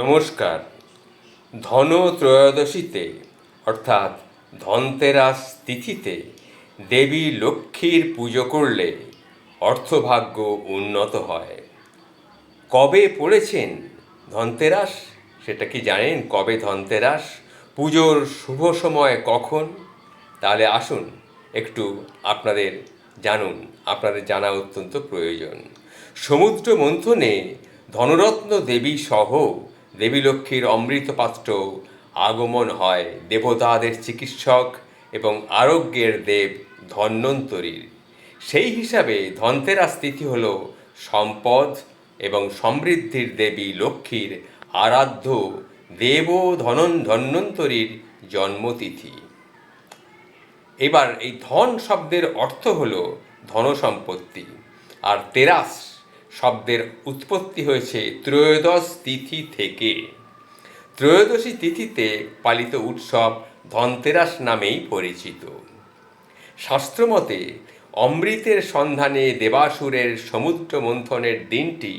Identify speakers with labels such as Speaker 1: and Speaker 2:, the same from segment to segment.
Speaker 1: নমস্কার। ধন ত্রয়োদশীতে, অর্থাৎ ধনতেরাস তিথিতে, দেবী লক্ষ্মীর পুজো করলে অর্থভাগ্য উন্নত হয়। কবে পড়েছেন ধনতেরাস? সেটা কি জানেন? কবে ধনতেরাস? পুজোর শুভ সময় কখন? তাহলে আসুন, একটু আপনাদের জানুন। আপনাদের জানা অত্যন্ত প্রয়োজন। সমুদ্র মন্থনে ধনরত্ন দেবী সহ দেবী লক্ষ্মীর অমৃত পাত্র আগমন হয়। দেবতাদের চিকিৎসক এবং আরোগ্যের দেব ধন্বন্তরীর। সেই হিসাবে ধনতেরাস তিথি হল সম্পদ এবং সমৃদ্ধির দেবী লক্ষ্মীর আরাধ্য দেব ধনন ধন্বন্তরীর জন্মতিথি। এবার এই ধন শব্দের অর্থ হল ধনসম্পত্তি। আর তেরাস শব্দের উৎপত্তি হয়েছে ত্রয়োদশ তিথি থেকে। ত্রয়োদশী তিথিতে পালিত উৎসব ধনতেরাস নামেই পরিচিত। শাস্ত্রমতে, অমৃতের সন্ধানে দেবাসুরের সমুদ্র মন্থনের দিনটি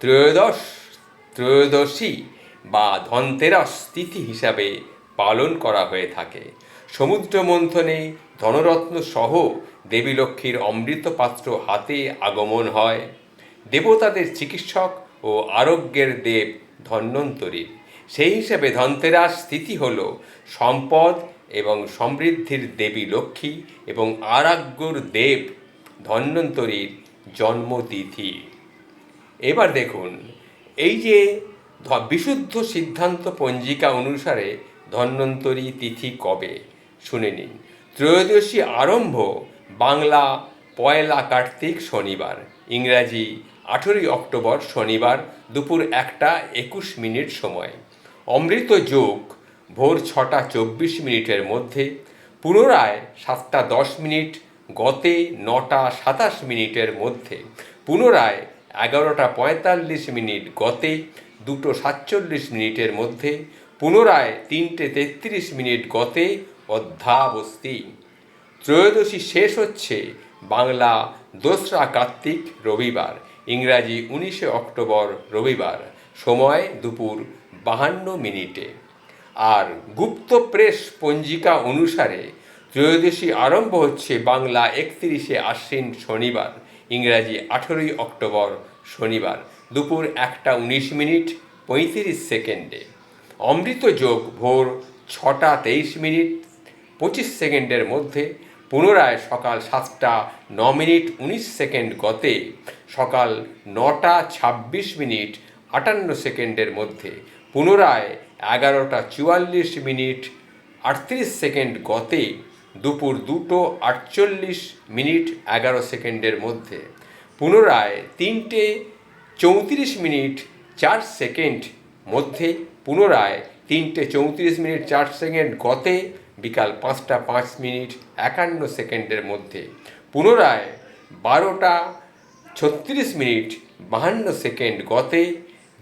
Speaker 1: ত্রয়োদশ, ত্রয়োদশী বা ধনতেরাস তিথি হিসাবে পালন করা হয়ে থাকে। সমুদ্র মন্থনে ধনরত্ন সহ দেবী লক্ষ্মীর অমৃত পাত্র হাতে আগমন হয়। দেবতাদের চিকিৎসক ও আরোগ্যের দেব ধন্বন্তরীর সেই হিসেবে ধনতেরাস তিথি হল সম্পদ এবং সমৃদ্ধির দেবী লক্ষ্মী এবং আরাগ্যর দেব ধন্বন্তরীর জন্মতিথি। এবার দেখুন, এই যে বিশুদ্ধ সিদ্ধান্ত পঞ্জিকা অনুসারে ধন্বন্তরী তিথি কবে? শুনে নিন। ত্রয়োদশী আরম্ভ বাংলা পয়লা কার্তিক শনিবার। ইংরাজি আঠেরোই অক্টোবর শনিবার দুপুর একটা একুশ মিনিট সময়। অমৃত যোগ ভোর ছটা চব্বিশ মিনিটের মধ্যে, পুনরায় সাতটা দশ মিনিট, গতে নটা সাতাশ মিনিটের মধ্যে, পুনরায় এগারোটা পঁয়তাল্লিশ মিনিট, গতে দুটো সাতচল্লিশ মিনিটের মধ্যে, পুনরায় তিনটে তেত্রিশ মিনিট, গতে অধ্যাবস্তি। ত্রয়োদশী শেষ হচ্ছে বাংলা দোসরা কার্তিক রবিবার। ইংরাজি উনিশে অক্টোবর রবিবার, সময় দুপুর বাহান্ন মিনিটে। আর গুপ্ত প্রেস পঞ্জিকা অনুসারে ত্রয়োদশী আরম্ভ হচ্ছে বাংলা একত্রিশে আশ্বিন শনিবার, ইংরাজি আঠেরোই অক্টোবর শনিবার, দুপুর একটা উনিশ মিনিট পঁয়ত্রিশ সেকেন্ডে। অমৃত যোগ ভোর ছটা তেইশ মিনিট, পঁচিশ সেকেন্ডের মধ্যে পুনরায় সকাল সাতটা ন মিনিট উনিশ সেকেন্ড গতে, সকাল নটা ছাব্বিশ মিনিট আটান্ন সেকেন্ডের মধ্যে, পুনরায় এগারোটা চুয়াল্লিশ মিনিট আটত্রিশ সেকেন্ড গতে, দুপুর দুটো আটচল্লিশ মিনিট এগারো সেকেন্ডের মধ্যে, পুনরায় তিনটে চৌত্রিশ মিনিট চার সেকেন্ড মধ্যে, পুনরায় তিনটে চৌত্রিশ মিনিট চার সেকেন্ড গতে বিকাল পাঁচটা পাঁচ মিনিট একান্ন সেকেন্ডের মধ্যে। পুনরায় বারোটা ছত্রিশ মিনিট বাহান্ন সেকেন্ড গতে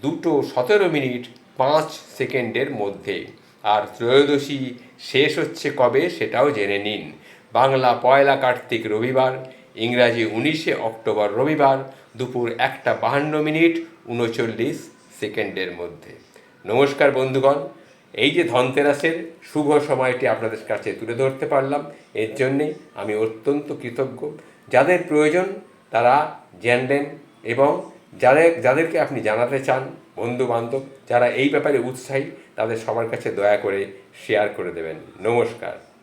Speaker 1: দুটো সতেরো মিনিট পাঁচ সেকেন্ডের মধ্যে। আর ত্রয়োদশী শেষ হচ্ছে কবে সেটাও জেনে নিন। বাংলা পয়লা কার্তিক রবিবার, ইংরাজি উনিশে অক্টোবর রবিবার, দুপুর একটা বাহান্ন মিনিট উনচল্লিশ সেকেন্ডের মধ্যে। নমস্কার বন্ধুগণ এই যে ধনতেরাসের শুভ সময়টি আপনাদের কাছে তুলে ধরতে পারলাম, এর জন্যে আমি অত্যন্ত কৃতজ্ঞ। যাদের প্রয়োজন তারা জানলেন এবং যাদের যাদেরকে আপনি জানাতে চান বন্ধু বান্ধব যারা এই ব্যাপারে উৎসাহী, তাদের সবার কাছে দয়া করে শেয়ার করে দেবেন। নমস্কার।